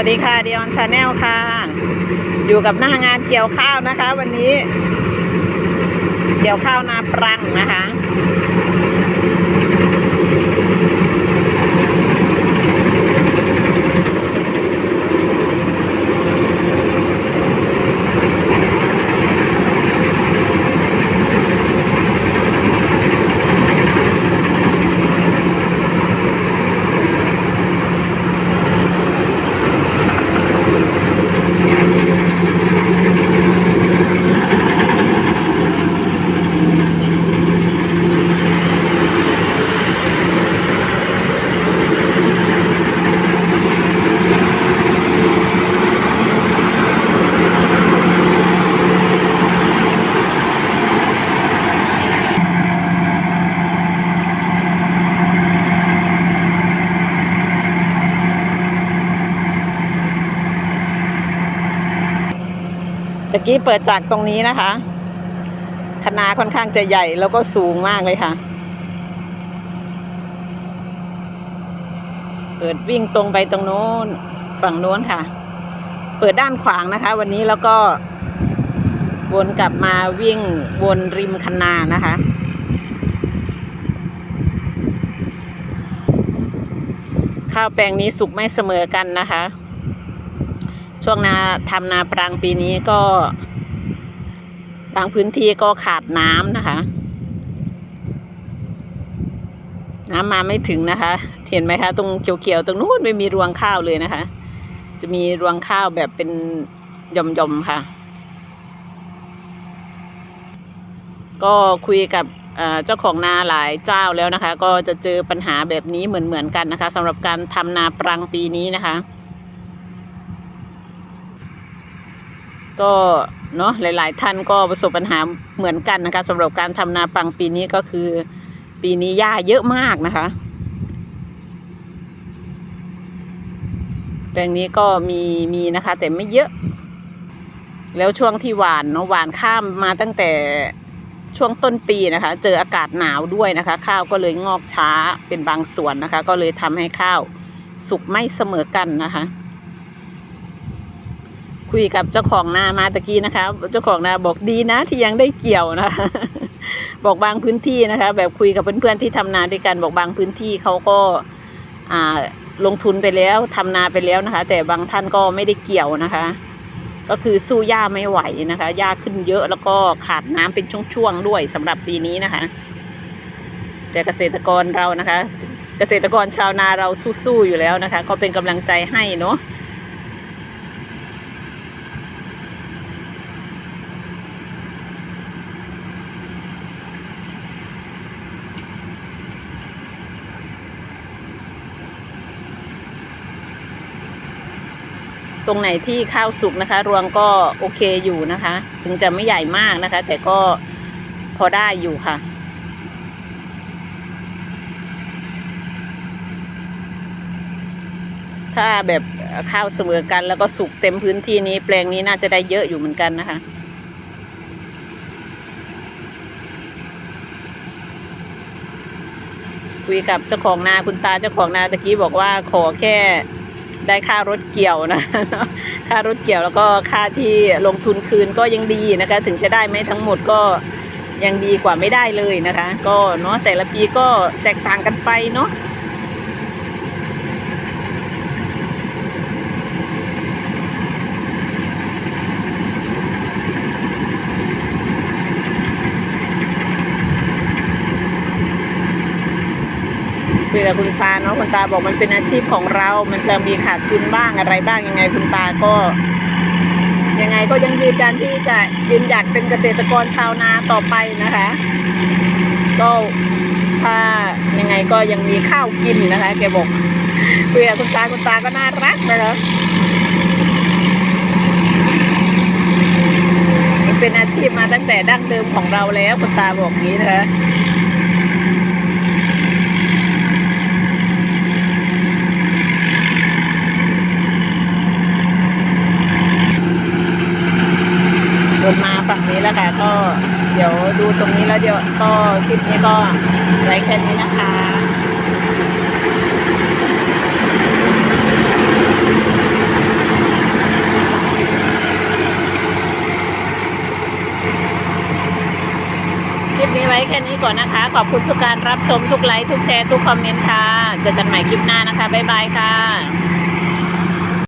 วัสดีค่ะดิออนชาแนลค่ะ อยู่กับหน้างานเกี่ยวข้าวนะคะ วันนี้ เกี่ยวข้าวนาปรังนะคะะกี้เปิดจากตรงนี้นะคะคณะค่อนข้างจะใหญ่แล้วก็สูงมากเลยค่ะ เปิดวิ่งตรงไปตรงโน้นฝั่งโน้นค่ะ เปิดด้านขวางนะคะ วันนี้แล้วก็ วนกลับมาวิ่งวนริมคณานะคะข้าวแปลงนี้สุกไม่เสมอกันนะคะ ช่วงนาทำนาปรังปีนี้ก็บางพื้นที่ก็ขาดน้ำนะคะ น้ำมาไม่ถึงนะคะ เห็นไหมคะ ตรงเขียวๆตรงนู้นไม่มีรวงข้าวเลยนะคะ จะมีรวงข้าวแบบเป็นหย่อมๆค่ะ ก็คุยกับเอ่อเจ้าของนาหลายเจ้าแล้วนะคะ ก็จะเจอปัญหาแบบนี้เหมือนๆกันนะคะสำหรับการทำนาปรังปีนี้นะคะ ก็เนาะหลาย ๆ ท่านก็ประสบปัญหาเหมือนกันนะคะสำหรับการทำนาปังปีนี้ก็คือ ปีนี้หญ้าเยอะมากนะคะแปลงนี้ก็มีมีนะคะ แต่ไม่เยอะ แล้วช่วงที่หวานเนาะหวานข้ามมาตั้งแต่ช่วงต้นปีนะคะ เจออากาศหนาวด้วยนะคะ ข้าวก็เลยงอกช้าเป็นบางส่วนนะคะ ก็เลยทำให้ข้าวสุกไม่เสมอกันนะคะ คุยกับเจ้าของนามาตะกี้นะคะ เจ้าของนาบอกดีนะที่ยังได้เกี่ยวนะคะบอกบางพื้นที่นะคะ แบบคุยกับเพื่อนๆที่ทำนาด้วยกันบอกบางพื้นที่เขาก็อ่าลงทุนไปแล้วทำนาไปแล้วนะคะ แต่บางท่านก็ไม่ได้เกี่ยวนะคะ ก็คือสู้หญ้าไม่ไหวนะคะหญ้าขึ้นเยอะแล้วก็ขาดน้ำเป็นช่วงๆด้วยสำหรับปีนี้นะคะ แต่เกษตรกรเรานะคะ เกษตรกรชาวนาเราสู้ๆอยู่แล้วนะคะ ก็เป็นกำลังใจให้เนาะ ตรงไหนที่ข้าวสุกนะคะ รวงก็โอเคอยู่นะคะ ถึงจะไม่ใหญ่มากนะคะ แต่ก็พอได้อยู่ค่ะถ้าแบบข้าวเสมอกันแล้วก็สุกเต็มพื้นที่นี้ แปลงนี้น่าจะได้เยอะอยู่เหมือนกันนะคะ คุยกับเจ้าของนาคุณตาเจ้าของนาตะกี้บอกว่าขอแค่ ได้ค่ารถเกี่ยวนะ ค่ารถเกี่ยวแล้วก็ค่าที่ลงทุนคืนก็ยังดีนะคะ ถึงจะได้ไม่ทั้งหมดก็ยังดีกว่าไม่ได้เลยนะคะ ก็เนาะแต่ละปีก็แตกต่างกันไปเนาะ คุยกับคุณตาเนาะคุณตาบอกมันเป็นอาชีพของเรา มันจะมีขาดทุนบ้างอะไรบ้างยังไงคุณตาก็ ยังไงก็ยังยืนยันที่จะยืนหยัดเป็นเกษตรกรชาวนาต่อไปนะคะ ก็ถ้ายังไงก็ยังมีข้าวกินนะคะแกบอกคุยกับคุณตาคุณตาก็น่ารักนะคะเป็นอาชีพมาตั้งแต่ดั้งเดิมของเราแล้วคุณตาบอกงี้นะคะ้วค่ะก็เดี๋ยวดูตรงนี้แล้วเดี๋ยวก็คลิปนี้ก็ไว้แค่นี้นะคะคลิปนี้ไว้แค่นี้ก่อนนะคะ ขอบคุณทุกการรับชมทุกไลค์ทุกแชร์ทุกคอมเมนต์ค่ะ เจอกันใหม่คลิปหน้านะคะ บ๊ายบายค่ะ